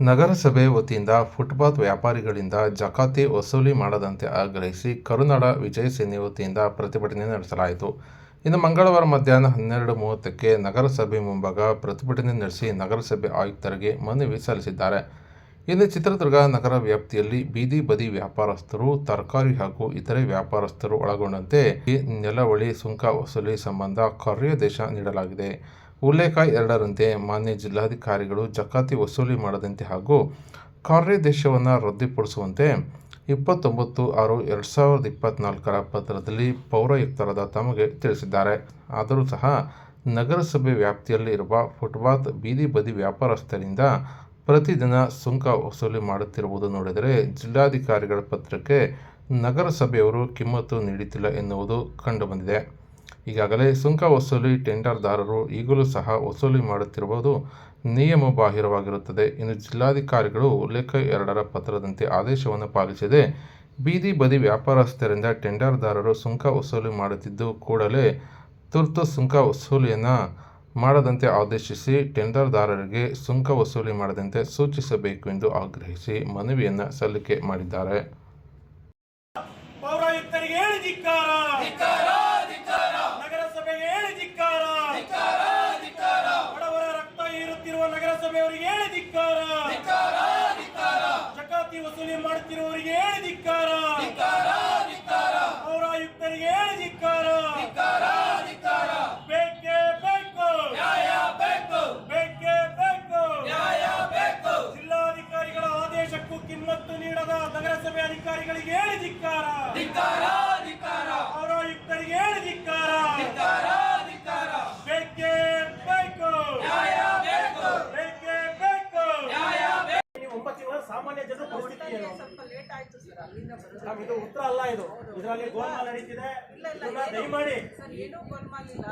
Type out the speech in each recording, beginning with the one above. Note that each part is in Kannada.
ನಗರಸಭೆ ವತಿಯಿಂದ ಫುಟ್ಪಾತ್ ವ್ಯಾಪಾರಿಗಳಿಂದ ಜಕಾತಿ ವಸೂಲಿ ಮಾಡದಂತೆ ಆಗ್ರಹಿಸಿ ಕರುನಾಡ ವಿಜಯ ಸೇನೆ ವತಿಯಿಂದ ಪ್ರತಿಭಟನೆ ನಡೆಸಲಾಯಿತು. ಇನ್ನು ಮಂಗಳವಾರ ಮಧ್ಯಾಹ್ನ ಹನ್ನೆರಡು ಮೂವತ್ತಕ್ಕೆ ನಗರಸಭೆ ಮುಂಭಾಗ ಪ್ರತಿಭಟನೆ ನಡೆಸಿ ನಗರಸಭೆ ಆಯುಕ್ತರಿಗೆ ಮನವಿ ಸಲ್ಲಿಸಿದ್ದಾರೆ. ಇನ್ನು ಚಿತ್ರದುರ್ಗ ನಗರ ವ್ಯಾಪ್ತಿಯಲ್ಲಿ ಬೀದಿ ಬದಿ ವ್ಯಾಪಾರಸ್ಥರು, ತರಕಾರಿ ಹಾಗೂ ಇತರೆ ವ್ಯಾಪಾರಸ್ಥರು ಒಳಗೊಂಡಂತೆ ನೆಲವಳಿ, ಸುಂಕ ವಸೂಲಿ ಸಂಬಂಧ ಕಾರ್ಯಾದೇಶ ನೀಡಲಾಗಿದೆ. ಉಲ್ಲೇಖ ಎರಡರಂತೆ ಮಾನ್ಯ ಜಿಲ್ಲಾಧಿಕಾರಿಗಳು ಜಕಾತಿ ವಸೂಲಿ ಮಾಡದಂತೆ ಹಾಗೂ ಕಾರ್ಯಾದೇಶವನ್ನು ರದ್ದುಪಡಿಸುವಂತೆ ಇಪ್ಪತ್ತೊಂಬತ್ತು ಆರು ಎರಡು ಸಾವಿರದ ಇಪ್ಪತ್ತ್ನಾಲ್ಕರ ಪತ್ರದಲ್ಲಿ ಪೌರಾಯುಕ್ತರಾದ ತಮಗೆ ತಿಳಿಸಿದ್ದಾರೆ. ಆದರೂ ಸಹ ನಗರಸಭೆ ವ್ಯಾಪ್ತಿಯಲ್ಲಿ ಇರುವ ಫುಟ್ಪಾತ್ ಬೀದಿ ಬದಿ ವ್ಯಾಪಾರಸ್ಥರಿಂದ ಪ್ರತಿದಿನ ಸುಂಕ ವಸೂಲಿ ಮಾಡುತ್ತಿರುವುದು ನೋಡಿದರೆ ಜಿಲ್ಲಾಧಿಕಾರಿಗಳ ಪತ್ರಕ್ಕೆ ನಗರಸಭೆಯವರು ಕಿಮ್ಮತ್ತು ನೀಡುತ್ತಿಲ್ಲ ಎನ್ನುವುದು ಕಂಡುಬಂದಿದೆ. ಈಗಾಗಲೇ ಸುಂಕ ವಸೂಲಿ ಟೆಂಡರ್ದಾರರು ಈಗಲೂ ಸಹ ವಸೂಲಿ ಮಾಡುತ್ತಿರುವುದು ನಿಯಮ ಬಾಹಿರವಾಗಿರುತ್ತದೆ ಇನ್ನು ಜಿಲ್ಲಾಧಿಕಾರಿಗಳು ಉಲ್ಲೇಖ ಎರಡರ ಪತ್ರದಂತೆ ಆದೇಶವನ್ನು ಪಾಲಿಸದೆ ಬೀದಿ ಬದಿ ವ್ಯಾಪಾರಸ್ಥರಿಂದ ಟೆಂಡರ್ದಾರರು ಸುಂಕ ವಸೂಲಿ ಮಾಡುತ್ತಿದ್ದು ಕೂಡಲೇ ತುರ್ತು ಸುಂಕ ವಸೂಲಿಯನ್ನು ಮಾಡದಂತೆ ಆದೇಶಿಸಿ ಟೆಂಡರ್ದಾರರಿಗೆ ಸುಂಕ ವಸೂಲಿ ಮಾಡದಂತೆ ಸೂಚಿಸಬೇಕು ಎಂದು ಆಗ್ರಹಿಸಿ ಮನವಿಯನ್ನು ಸಲ್ಲಿಕೆ ಮಾಡಿದ್ದಾರೆ ಪೌರಾಯುಕ್ತರಿಗೆ ಹೇಳಿ ಧಿಕ್ಕಾರ ನಗರಸಭೆಗೆ ಹೇಳಿ ಧಿಕ್ಕಾರ ಬಡವರ ರಕ್ತ ಹೀರುತ್ತಿರುವ ನಗರಸಭೆಯವರಿಗೆ ಹೇಳಿ ಧಿಕ್ಕಾರ. ಜಕಾತಿ ವಸೂಲಿ ಮಾಡುತ್ತಿರುವವರಿಗೆ ಹೇಳಿ ಧಿಕ್ಕಾರ. ಪೌರಾಯುಕ್ತರಿಗೆ ಹೇಳಿ ಧಿಕ್ಕಾರ. ಬೇಕೇ ಬೇಕು. ಬೇಕೇ. ಬೇಕು ಜಿಲ್ಲಾಧಿಕಾರಿಗಳ ಆದೇಶಕ್ಕೂ ಕಿಮ್ಮತ್ತು ನೀಡದ ನಗರಸಭೆ ಅಧಿಕಾರಿಗಳಿಗೆ ಹೇಳಿ ಧಿಕ್ಕಾರ ಪೌರಾಯುಕ್ತರಿಗೆ ಹೇಳಿ ಧಿಕ್ಕಾರ ಬೇಕೇ ಬೇಕು ಬೇಕೇ ಬೇಕು ನೀವು ಒಂಬತ್ತು ತಿಂಗಳ ಸಾಮಾನ್ಯ ಜನರ ಪರಿಸ್ಥಿತಿ ಏನು ಸ್ವಲ್ಪ ಲೇಟ್ ಆಯ್ತು ಸರ್ ಅಲ್ಲಿಂದ ಬರೋದು ನಮ್ ಇದು ಉತ್ತರ ಅಲ್ಲ ಇದು. ಇದರಲ್ಲಿ ಗೋಲ್ಮಾಲ್ ನಡೀತಿದೆ ದಯಮಾಡಿ.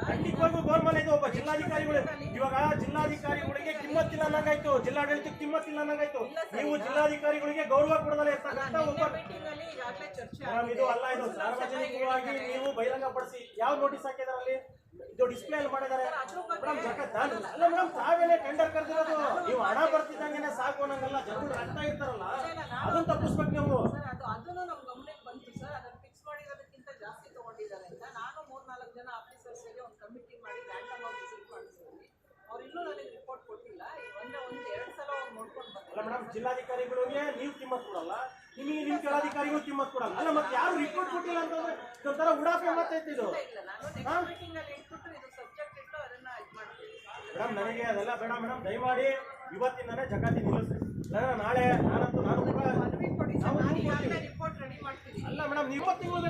ಖಂಡಿತವಾಗೂ ಗೋಲ್ಮಾಲ್ ಇದು ಒಬ್ಬ ಜಿಲ್ಲಾಧಿಕಾರಿಗಳು. ಇವಾಗ ಜಿಲ್ಲಾಧಿಕಾರಿಗಳಿಗೆ ಕಿಮ್ಮತ್ತಿಲ್ಲ ಅನ್ನಂಗಾಯ್ತು ಜಿಲ್ಲಾಡಳಿತಕ್ಕೆ ಕಿಮ್ಮತ್ತಿಲ್ಲ ಅನ್ನಂಗಾಯ್ತು ನೀವು ಜಿಲ್ಲಾಧಿಕಾರಿಗಳಿಗೆ ಗೌರವ ಕೊಡದಲ್ಲ ಇರ್ತಕ್ಕಂಥ ಒಬ್ಬ ಇದು ಅಲ್ಲ ಇದು ಸಾರ್ವಜನಿಕವಾಗಿ ನೀವು ಬಹಿರಂಗಪಡಿಸಿ ಯಾವ ನೋಟಿಸ್ ಹಾಕಿದಾರೆ ಅಲ್ಲಿ? ಇದು ಡಿಸ್ಪ್ಲೇ ಅಲ್ಲಿ ಮಾಡಿದ್ದಾರೆ. ಮೇಡಮ್ ಜಗತ್ ಅಲ್ಲ ಮೇಡಮ್ ತಾವೇನೆ ಟೆಂಡರ್ ಕರೆದಿರೋದು. ನೀವು ಹಣ ಬರ್ತಿದ್ದಂಗೆ ಸಾಕು ಅನ್ನಂಗಲ್ಲ. ಜನರು ಅರ್ಥ ಇರ್ತಾರಲ್ಲ. ಅದನ್ನ ತಪ್ಪಿಸ್ಬೇಕು ನೀವು. ಅದನ್ನು ನಮ್ಮ ಗಮನಕ್ಕೆ ಬಂತು. ಸರ್, ಅದನ್ನು ಫಿಕ್ಸ್ ಮಾಡಿರೋದಕ್ಕಿಂತ ಜಾಸ್ತಿ ತಗೊಂಡಿದ್ದಾರೆ ಅಂತ. ನಾನು ಮೂರ್ನಾಲ್ಕು ಜನ ಆಫೀಸರ್ಸ್ ಒಂದು ಕಮಿಟಿ ಮಾಡಿ ರ್ಯಾಂಡಮ್ ಆಗಿ ವಿಸಿಟ್ ಮಾಡಿಸಿದ್ವಿ ಅವ್ರು ಇನ್ನೂ ನನಗೆ ರಿಪೋರ್ಟ್ ಕೊಟ್ಟಿಲ್ಲ ಒಂದೇ ಒಂದು ಎರಡು ಸಲ ಹೋಗಿ ಮೇಡಮ್ ಜಿಲ್ಲಾಧಿಕಾರಿಗಳಿಗೆ ನೀವು ಕಿಮ್ಮತ್ ಕೊಡಲ್ಲ. ನಿಮಗೆ ನಿಮ್ ಜಿಲ್ಲಾಧಿಕಾರಿಗೂ ಕಿಮ್ಮತ್ ಕೊಡಲ್ಲ. ಅಲ್ಲ ಮತ್ತೆ ಯಾರು ರಿಪೋರ್ಟ್ ಕೊಟ್ಟಿಲ್ಲ ಅಂತಂದ್ರೆ ಒಂಥರ ಉಡಾಫೆ ಮಾತೈತಿ ಇದು. ಮೇಡಮ್ ನನಗೆ ಅದೆಲ್ಲ ಬೇಡ ಮೇಡಮ್. ದಯಮಾಡಿ ಇವತ್ತಿಂದನೇ ಜಗತ್ತಿ ನಿಲ್ಲಿಸಿ ನಾಳೆ ನಾನಂತೂ ನಾನು ಕೂಡ ಅಲ್ಲ ಮೇಡಮ್ ನೀವು ತಿಂಗಳು